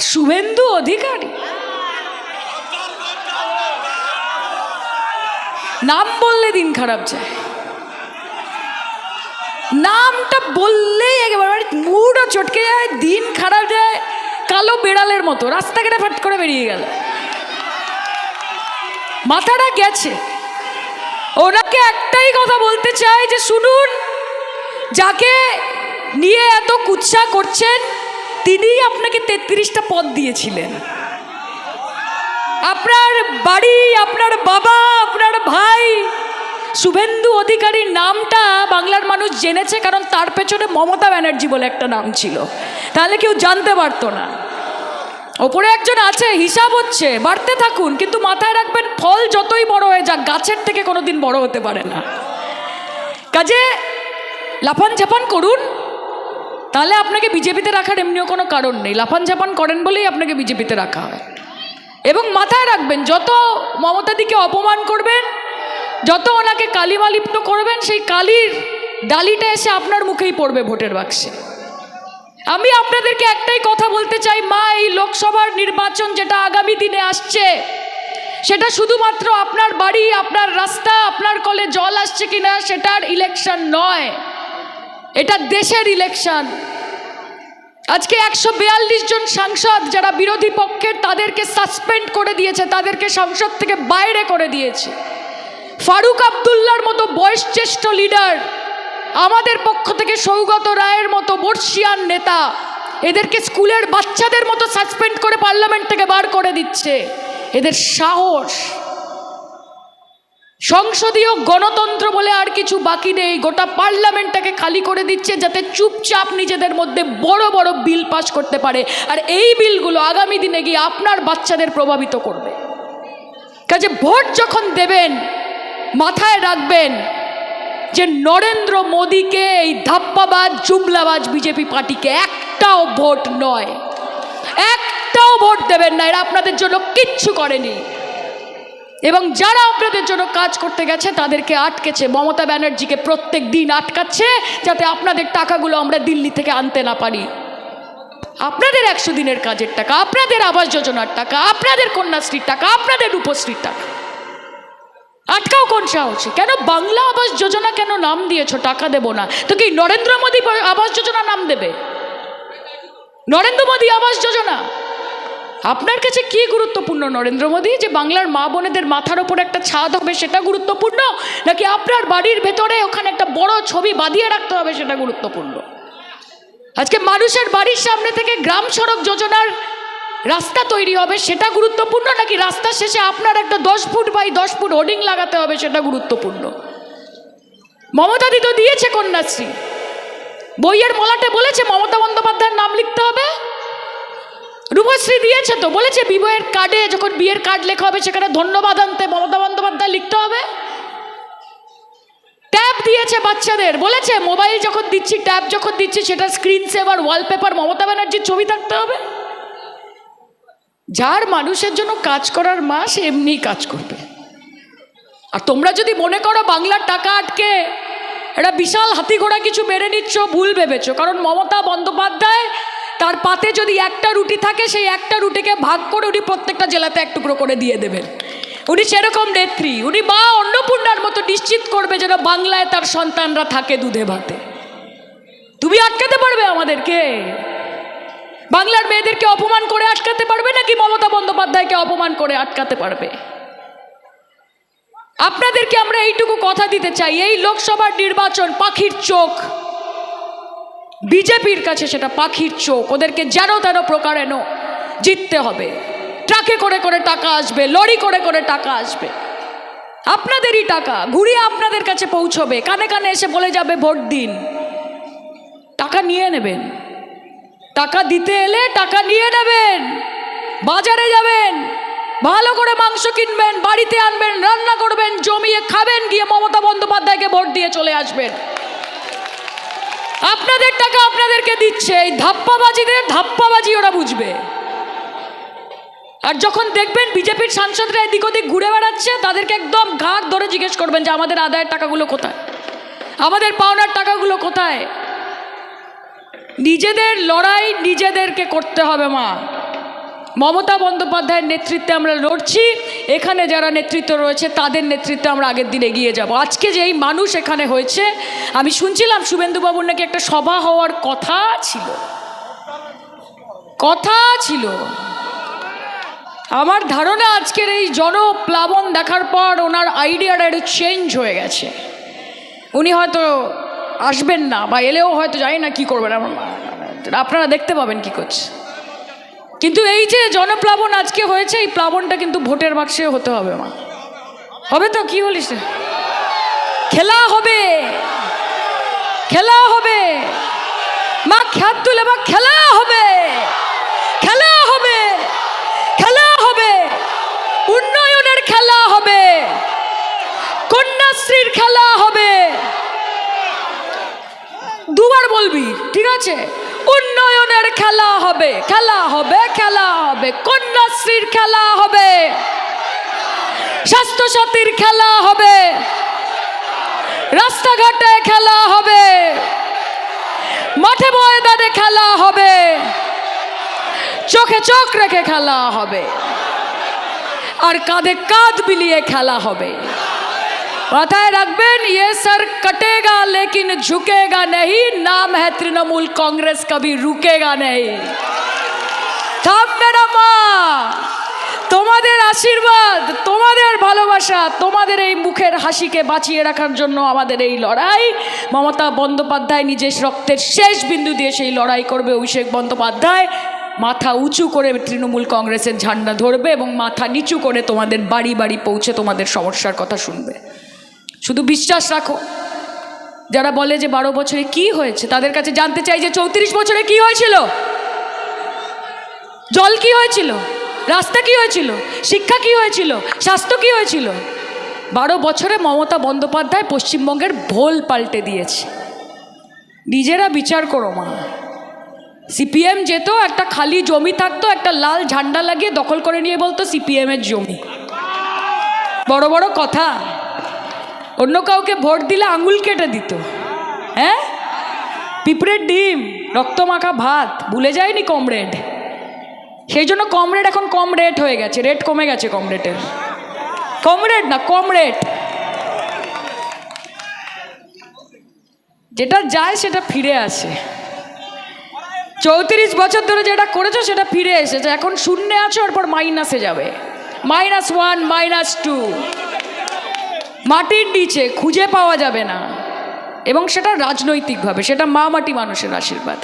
আর শুভেন্দু অধিকারী। নাম বললে দিন খারাপ যায়। নামটা বললেই একেবারে মুডও চটকে যায়, দিন খারাপ যায়, কালো বেড়ালের মতো। রাস্তা রাস্তাঘাটে ফাট করে বেরিয়ে গেল। মাথাটা গেছে। ওনাকে একটাই কথা বলতে চাই যে, শুনুন, যাকে নিয়ে এত কুৎসা করছেন তিনিই আপনাকে তেত্রিশটা পদ দিয়েছিলেন। আপনার বাড়ি, আপনার বাবা, আপনার ভাই, শুভেন্দু অধিকারীর নামটা বাংলার মানুষ জেনেছে কারণ তার পেছনে মমতা ব্যানার্জি বলে একটা নাম ছিল। তাহলে কেউ জানতে পারতো না। ওপরে একজন আছে, হিসাব হচ্ছে, বাড়তে থাকুন, কিন্তু মাথায় রাখবেন ফল যতই বড় হয়ে যাক, গাছের থেকে কোনোদিন বড় হতে পারে না। কাজে লাফান ঝাপান করুন তাহলে আপনাকে বিজেপিতে রাখার এমনিও কোনো কারণ নেই। লাফান ঝাপান করেন বলেই আপনাকে বিজেপিতে রাখা হয়। এবং মাথায় রাখবেন, যত মমতাদিকে অপমান করবেন, যত ওনাকে কালিমালিপ্ত করবেন, সেই কালির ডালিটা এসে আপনার মুখেই পড়বে ভোটের বাক্সে। আমি আপনাদেরকে একটাই কথা বলতে চাই, মা, এই লোকসভার নির্বাচন যেটা আগামী দিনে আসছে, সেটা শুধুমাত্র আপনার বাড়ি, আপনার রাস্তা, আপনার কলে জল আসছে কিনা, সেটার ইলেকশন নয়। এটা দেশের ইলেকশন আজকে একশো বিয়াল্লিশ জন সাংসদ যারা বিরোধী পক্ষের, তাদেরকে সাসপেন্ড করে দিয়েছে, তাদেরকে সংসদ থেকে বাইরে করে দিয়েছে। ফারুক আবদুল্লার মতো বয়সজ্যেষ্ঠ লিডার আমাদের পক্ষ থেকে সৌগত রায়ের মতো বর্ষিয়ান নেতা, এদেরকে স্কুলের বাচ্চাদের মতো সাসপেন্ড করে পার্লামেন্ট থেকে বার করে দিচ্ছে। এদের সাহস। সংসদীয় গণতন্ত্র বলে আর কিছু বাকি নেই। গোটা পার্লামেন্টটাকে খালি করে দিচ্ছে যাতে চুপচাপ নিজেদের মধ্যে বড় বড় বিল পাস করতে পারে। আর এই বিলগুলো আগামী দিনে গিয়ে আপনার বাচ্চাদের প্রভাবিত করবে। কাজে ভোট যখন দেবেন, মাথায় রাখবেন যে নরেন্দ্র মোদীকে এই ধাপ্পাবাজ, জুমলাবাজ বিজেপি পার্টিকে একটাও ভোট নয়। একটাও ভোট দেবেন না। এরা আপনাদের জন্য কিচ্ছু করেনি। এবং যারা আপনাদের জন্য কাজ করতে গেছে, তাদেরকে আটকেছে। মমতা ব্যানার্জিকে প্রত্যেক দিন আটকাচ্ছে যাতে আপনাদের টাকাগুলো আমরা দিল্লি থেকে আনতে না পারি। আপনাদের একশো দিনের কাজের টাকা, আপনাদের আবাস যোজনার টাকা, আপনাদের কন্যাশ্রীর টাকা, আপনাদের রূপশ্রীর টাকা। আটকাও কোন সাহসে? কেন বাংলা আবাস যোজনা কেন নাম দিয়েছ? টাকা দেবো না। তো কি নরেন্দ্র মোদী আবাস যোজনা নাম দেবে? নরেন্দ্র মোদী আবাস যোজনা? আপনার কাছে কি গুরুত্বপূর্ণ, নরেন্দ্র মোদী? যে বাংলার মা বোনেদের মাথার ওপর একটা ছাদ হবে, সেটা গুরুত্বপূর্ণ? নাকি আপনার বাড়ির ভেতরে ওখানে একটা বড় ছবি বাঁধিয়ে রাখতে হবে, সেটা গুরুত্বপূর্ণ? আজকে মানুষের বাড়ির সামনে থেকে গ্রাম সড়ক যোজনার রাস্তা তৈরি হবে, সেটা গুরুত্বপূর্ণ? নাকি রাস্তার শেষে আপনার একটা দশ ফুট বাই দশ ফুট হোর্ডিং লাগাতে হবে, সেটা গুরুত্বপূর্ণ? মমতাদি তো দিয়েছে কন্যাশ্রী। বইয়ের মলাটে বলেছে, মমতা বন্দ্যোপাধ্যায়ের নাম লিখতে হবে। রূপশ্রী দিয়েছে তো, বলেছে বিবাহের কার্ডে যখন বিয়ের কার্ড লেখা হবে সেখানে ধন্যবাদ আনতে মমতা বন্দ্যোপাধ্যায় লিখতে হবে। ট্যাব দিয়েছে বাচ্চাদের, বলেছে মোবাইল যখন দিচ্ছি, ট্যাব যখন দিচ্ছি, সেটা স্ক্রিন সেভার ওয়ালপেপার মমতা ব্যানার্জির ছবি থাকতে হবে। যার মানুষের জন্য কাজ করার মা, সে এমনিই কাজ করবে। আর তোমরা যদি মনে করো বাংলার টাকা আটকে এটা বিশাল হাতি ঘোড়া কিছু মেরে নিচ্ছ, ভুল ভেবেছো, কারণ মমতা বন্দ্যোপাধ্যায় তার পাতে যদি একটা রুটি থাকে, সেই একটা রুটিকে ভাগ করে উনি প্রত্যেকটা জেলাতে এক টুকরো করে দিয়ে দেবেন। উনি সেরকম নেত্রী। উনি মা অন্নপূর্ণার মতো নিশ্চিত করবে যেন বাংলায় তার সন্তানরা থাকে দুধে ভাতে। তুমি আটকাতে পারবে আমাদেরকে। বাংলার মেয়েদেরকে অপমান করে আটকাতে পারবে নাকি মমতা বন্দ্যোপাধ্যায়কে অপমান করে আটকাতে পারবে? আপনাদেরকে আমরা এইটুকু কথা দিতে চাই। এই লোকসভার নির্বাচন পাখির চোখ। বিজেপির কাছে সেটা পাখির চোখ। ওদেরকে যেন তেন প্রকারেণ জিততে হবে। ট্রাকে করে করে টাকা আসবে, লরি করে করে টাকা আসবে। আপনাদেরই টাকা, ঘুরিয়ে আপনাদের কাছে পৌঁছবে। কানে কানে এসে বলে যাবে, ভোট দিন। টাকা নিয়ে নেবেন। টাকা দিতে এলে টাকা নিয়ে নেবেন। বাজারে যাবেন, ভালো করে মাংস কিনবেন, বাড়িতে আনবেন, রান্না করবেন, জমিয়ে খাবেন, গিয়ে মমতা বন্দ্যোপাধ্যায়কে ভোট দিয়ে চলে আসবেন। আপনাদের টাকা আপনাদেরকে দিচ্ছে, এই ধাপ্পাবাজিদের ধাপ্পাবাজি ওরা বুঝবে। আর যখন দেখবেন বিজেপির সাংসদরা এদিক ওদিক ঘুরে বেড়াচ্ছে, তাদেরকে একদম ঘাট ধরে জিজ্ঞেস করবেন যে আমাদের আদায়ের টাকাগুলো কোথায়? আমাদের পাওনার টাকাগুলো কোথায়? নিজেদের লড়াই নিজেদেরকে করতে হবে, মা। মমতা বন্দ্যোপাধ্যায়ের নেতৃত্বে আমরা লড়ছি। এখানে যারা নেতৃত্ব রয়েছে, তাদের নেতৃত্বে আমরা আগের দিন এগিয়ে যাব। আজকে যে এই মানুষ এখানে হয়েছে, আমি শুনছিলাম শুভেন্দুবাবুর নাকি একটা সভা হওয়ার কথা ছিল। কথা ছিল। আমার ধারণা আজকের এই জনপ্লাবন দেখার পর ওনার আইডিয়াটা একটু চেঞ্জ হয়ে গেছে। উনি হয়তো আসবেন না, বা এলেও হয়তো জানি না, কি করবেন? আপনারা দেখতে পাবেন কি করছে। কিন্তু এই যে জনপ্লাবন আজকে হয়েছে, এই প্লাবনটা কিন্তু ভোটের বাক্সে হতে হবে, মা। হবে তো? কি বলিস খেলা হবে। খেলা হবে। মা খ্যাত তুলে মা খেলা হবে। খেলা হবে। খেলা হবে। উন্নয়নের খেলা হবে। কন্যাশ্রীর খেলা হবে। দুবার বলবি, ঠিক আছে? জীবনের খেলা হবে খেলা হবে খেলা হবে। কন্যাশ্রীর খেলা হবে। স্বাস্থ্যসাথীর খেলা হবে। রাস্তাঘাটে খেলা হবে। মাঠে ময়দানে খেলা হবে। চোখে চোখ রেখে খেলা হবে। আর কাঁধে কাঁধ মিলিয়ে খেলা হবে। মাথায় রাখবেন ইয়ে স্যার, কটে लेकिन झुकेगा नहीं नाम है तृणमूल कांग्रेस कभी रुकेगा नहीं থামবে না মা তোমাদের আশীর্বাদ তোমাদের ভালোবাসা তোমাদের এই মুখের হাসিকে বাঁচিয়ে রাখার জন্য আমাদের এই লড়াই মমতা বন্দ্যোপাধ্যায় নিজের রক্তের শেষ বিন্দু দিয়ে সেই লড়াই করবে অভিষেক বন্দ্যোপাধ্যায় মাথা উঁচু করে তৃণমূল কংগ্রেসের ঝান্ডা ধরবে এবং মাথা নিচু করে তোমাদের বাড়ি বাড়ি পৌঁছে তোমাদের সমস্যার কথা শুনবে শুধু বিশ্বাস রাখো যারা বলে যে বারো বছরে কি হয়েছে, তাদের কাছে জানতে চাই যে চৌত্রিশ বছরে কি হয়েছিল? জল কি হয়েছিল? রাস্তা কি হয়েছিল? শিক্ষা কি হয়েছিল? স্বাস্থ্য কি হয়েছিল? বারো বছরে মমতা বন্দ্যোপাধ্যায় পশ্চিমবঙ্গের ভোল পাল্টে দিয়েছে। নিজেরা বিচার করো মা। সিপিএম যেত, একটা খালি জমি থাকতো, একটা লাল ঝান্ডা লাগিয়ে দখল করে নিয়ে বলতো সিপিএমের জমি। বড় বড় কথা। অন্য কাউকে ভোট দিলে আঙুল কেটে দিত। হ্যাঁ? পিঁপড়ের ডিম রক্তমাখা ভাত, ভুলে যায়নি কমরেড। সেই জন্য কমরেড এখন কম রেট হয়ে গেছে, রেট কমে গেছে কমরেডের। কমরেড না কম রেট যেটা যায় সেটা ফিরে আসে। চৌত্রিশ বছর ধরে যেটা করেছ সেটা ফিরে এসেছে। এখন শূন্যে আছো, এরপর মাইনাসে যাবে। Minus one, minus two. মাটির নিচে খুঁজে পাওয়া যাবে না। এবং সেটা রাজনৈতিকভাবে সেটা মা মাটি মানুষের আশীর্বাদ।